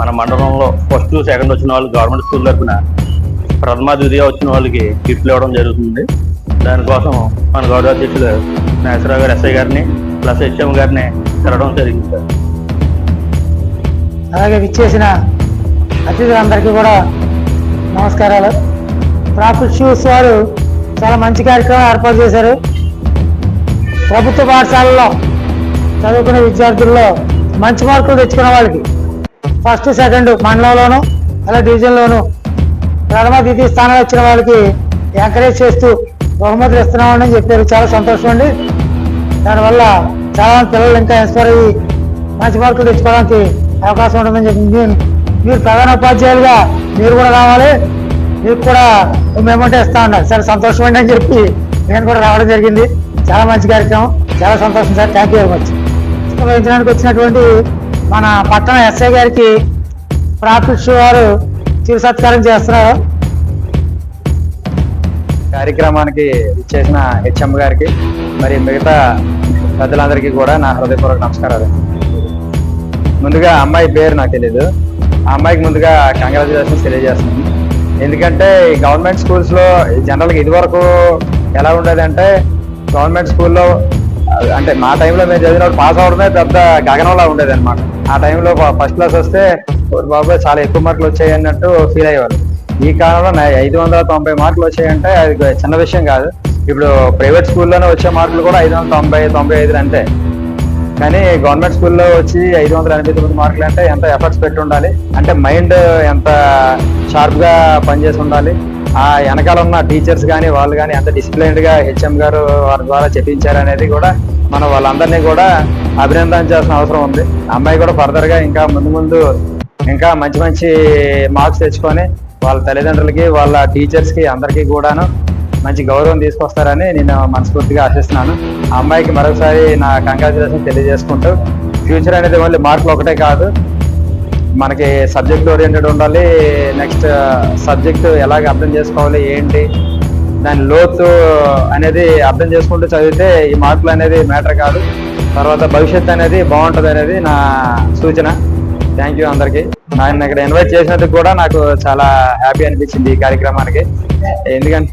మన మండలంలో first second వచ్చిన వాళ్ళు గవర్నమెంట్ స్కూల్ తరఫున ప్రథమ ద్వితీయ వచ్చిన వాళ్ళకి గిఫ్ట్లు ఇవ్వడం జరుగుతుంది. దానికోసం మన గౌరవ అధ్యక్షులు నాగేశ్వరరావు గారు ఎస్ఐ గారిని ప్లస్ హెచ్ఎం గారిని తిరగడం జరిగింది సార్. అలాగే విచ్చేసిన అతిథులందరికీ కూడా నమస్కారాలు. ట్రాఫిక్ షూస్ వారు చాలా మంచి కార్యక్రమం ఏర్పాటు చేశారు. ప్రభుత్వ పాఠశాలలో చదువుకునే విద్యార్థుల్లో మంచి మార్కులు తెచ్చుకున్న వాళ్ళకి ఫస్ట్ సెకండ్ మండలంలోను అలా డివిజన్లోను ప్రథమ ద్వితీయ స్థానాలు వచ్చిన వాళ్ళకి ఎంకరేజ్ చేస్తూ బహుమతులు ఇస్తున్నామని చెప్పారు. చాలా సంతోషం అండి. దానివల్ల చాలా పిల్లలు ఇంకా ఇన్స్పైర్ అయ్యి మంచి మార్కులు తెచ్చుకోవడానికి అవకాశం ఉంటుందని చెప్పి మీరు మీరు ప్రధాన ఉపాధ్యాయులుగా మీరు కూడా రావాలి. మీకు కూడా మేమంటే ఇస్తా ఉన్నారు సరే సంతోషం అండి అని చెప్పి నేను కూడా రావడం జరిగింది. చాలా మంచి కార్యక్రమం. చాలా సంతోషం sir. Thank you very much వహించడానికి వచ్చినటువంటి మన పట్టణ ఎస్ఐ గారికి ప్రాఫిట్ గారు వారు చిరు సత్కారం చేస్తున్నారు. కార్యక్రమానికి ఇచ్చేసిన హెచ్ఎం గారికి మరి మిగతా పెద్దలందరికీ కూడా నా హృదయపూర్వక నమస్కారాలు. ముందుగా అమ్మాయి పేరు నాకు తెలియదు ఆ అమ్మాయికి ముందుగా కంగ్రాచులేషన్స్ తెలియజేస్తున్నాను. ఎందుకంటే ఈ గవర్నమెంట్ స్కూల్స్లో జనరల్గా ఇదివరకు ఎలా ఉండేదంటే గవర్నమెంట్ స్కూల్లో అంటే మా టైంలో మేము చదివినప్పుడు పాస్ అవడమే పెద్ద గగనంలా ఉండేది అనమాట ఆ టైంలో ఫస్ట్ క్లాస్ వస్తే "ఓ బాబు చాలా ఎక్కువ మార్కులు వచ్చాయి అన్నట్టు ఫీల్ అయ్యేవాళ్ళు. ఈ కాలంలో ఐదు వందల తొంభై మార్కులు వచ్చాయంటే అది చిన్న విషయం కాదు. ఇప్పుడు ప్రైవేట్ స్కూల్లోనే వచ్చే మార్కులు కూడా ఐదు వందల తొంభై తొంభై ఐదు అంటే కానీ గవర్నమెంట్ స్కూల్లో వచ్చి ఐదు వందల ఎనభై తొమ్మిది మార్కులు అంటే ఎంత ఎఫర్ట్స్ పెట్టి ఉండాలి? అంటే మైండ్ ఎంత షార్ప్గా పనిచేసి ఉండాలి? ఆ వెనకాల ఉన్న టీచర్స్ కానీ వాళ్ళు కానీ ఎంత డిసిప్లైన్డ్గా హెచ్ఎం గారు వారి ద్వారా చెప్పించారు అనేది కూడా మనం వాళ్ళందరినీ కూడా అభినందించాల్సిన అవసరం ఉంది. అమ్మాయి కూడా ఫర్దర్గా ఇంకా ముందు ముందు ఇంకా మంచి మంచి మార్క్స్ తెచ్చుకొని వాళ్ళ తల్లిదండ్రులకి వాళ్ళ టీచర్స్కి అందరికీ కూడాను మంచి గౌరవం తీసుకొస్తారని నేను మనస్ఫూర్తిగా ఆశిస్తున్నాను. ఆ అమ్మాయికి మరొకసారి నా కంగ్రాచులేషన్ తెలియజేసుకుంటూ ఫ్యూచర్ అనేది ఓన్లీ మార్కులు ఒకటే కాదు. మనకి సబ్జెక్ట్ ఓరియంటెడ్ ఉండాలి నెక్స్ట్ సబ్జెక్ట్ uh, ఎలాగ అర్థం చేసుకోవాలి ఏంటి దాని లోతు అనేది అర్థం చేసుకుంటూ చదివితే ఈ మార్కులు అనేది మ్యాటర్ కాదు. తర్వాత భవిష్యత్తు అనేది బాగుంటుంది అనేది నా సూచన. థ్యాంక్ యూ అందరికీ. ఆయన ఇక్కడ ఇన్వైట్ చేసినందుకు కూడా నాకు చాలా హ్యాపీ అనిపించింది ఈ కార్యక్రమానికి. ఎందుకంటే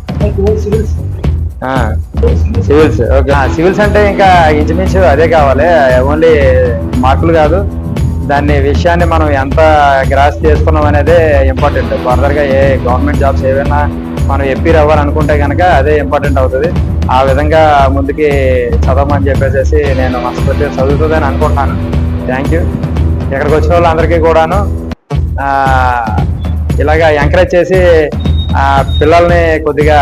సివిల్స్ ఓకే. సివిల్స్ అంటే ఇంకా ఇంచుమించు అదే కావాలి. ఓన్లీ మార్కులు కాదు. దాన్ని విషయాన్ని మనం ఎంత గ్రాస్ చేసుకున్నాం అనేదే ఇంపార్టెంట్ ఫర్దర్గా ఏ గవర్నమెంట్ జాబ్స్ ఏవైనా మనం ఎప్పీర్ అవ్వాలనుకుంటే కనుక అదే ఇంపార్టెంట్ అవుతుంది. ఆ విధంగా ముందుకి చదవమని చెప్పేసి నేను మనస్ఫూర్తిగా చదువుతుందని అనుకుంటున్నాను. థ్యాంక్ యూ ఇక్కడికి వచ్చిన వాళ్ళందరికీ కూడాను ఇలాగ ఇలాగా ఎంకరేజ్ చేసి పిల్లల్ని కొద్దిగా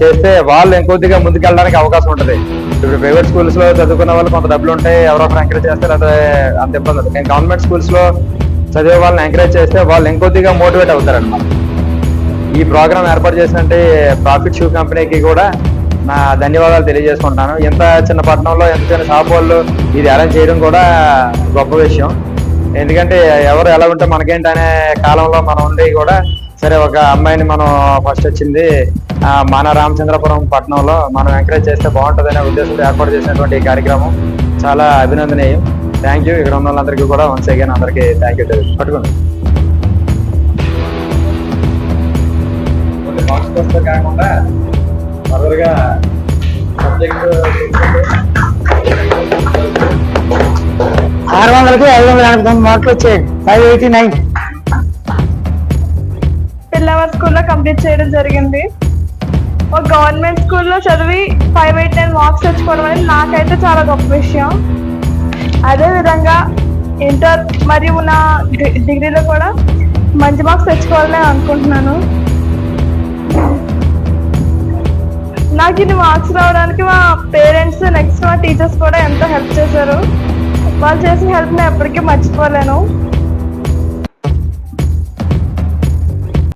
చేస్తే వాళ్ళు ఇంకొద్దిగా ముందుకెళ్ళడానికి అవకాశం ఉంటుంది. ఇప్పుడు ప్రైవేట్ స్కూల్స్లో చదువుకున్న వాళ్ళు కొంత డబ్బులు ఉంటాయి ఎవరొకరు ఎంకరేజ్ చేస్తే అదే అంత ఇబ్బంది ఉంటుంది గవర్నమెంట్ స్కూల్స్లో చదివే వాళ్ళని ఎంకరేజ్ చేస్తే వాళ్ళు ఇంకొద్దిగా మోటివేట్ అవుతారనమాట ఈ ప్రోగ్రామ్ ఏర్పాటు చేసినట్టు ప్రాఫిట్ షూ కంపెనీకి కూడా నా ధన్యవాదాలు తెలియజేసుకుంటాను. ఎంత చిన్న పట్టణంలో ఎంత చిన్న షాప్ వాళ్ళు ఇది అరేంజ్ చేయడం కూడా గొప్ప విషయం. ఎందుకంటే ఎవరు ఎలా ఉంటే మనకేంటి అనే కాలంలో మనం ఉండి కూడా సరే ఒక అమ్మాయిని మనం ఫస్ట్ వచ్చింది మన రామచంద్రపురం పట్టణంలో మనం ఎంకరేజ్ చేస్తే బాగుంటుందనే ఉద్దేశంతో ఏర్పాటు చేసినటువంటి ఈ కార్యక్రమం చాలా అభినందనీయం. థ్యాంక్ యూ ఇక్కడ ఉన్న వాళ్ళందరికీ కూడా వన్స్ అగైన్ అందరికీ థ్యాంక్ యూ పట్టుకోండి. కాకుండా ఫర్దర్గా సబ్జెక్ట్ ఆరు వందలకి ఐదు వందల ఎనభై తొమ్మిది మార్కులు వచ్చాయి. ఫైవ్ ఎయిటీ నైన్ పిల్లవారి స్కూల్లో కంప్లీట్ చేయడం జరిగింది. ఒక గవర్నమెంట్ స్కూల్లో చదివి ఫైవ్ ఎయిట్ నైన్ మార్క్స్ తెచ్చుకోవడం అనేది నాకైతే చాలా గొప్ప విషయం. అదేవిధంగా ఇంటర్ మరియు నా డి- డిగ్రీలో కూడా మంచి మార్క్స్ తెచ్చుకోవాలని అనుకుంటున్నాను. నాకు ఇన్ని మార్క్స్ రావడానికి మా పేరెంట్స్ నెక్స్ట్ మా టీచర్స్ కూడా ఎంతో హెల్ప్ చేశారు. వాళ్ళు చేసిన నేను ఎప్పటికీ మర్చిపోలేను.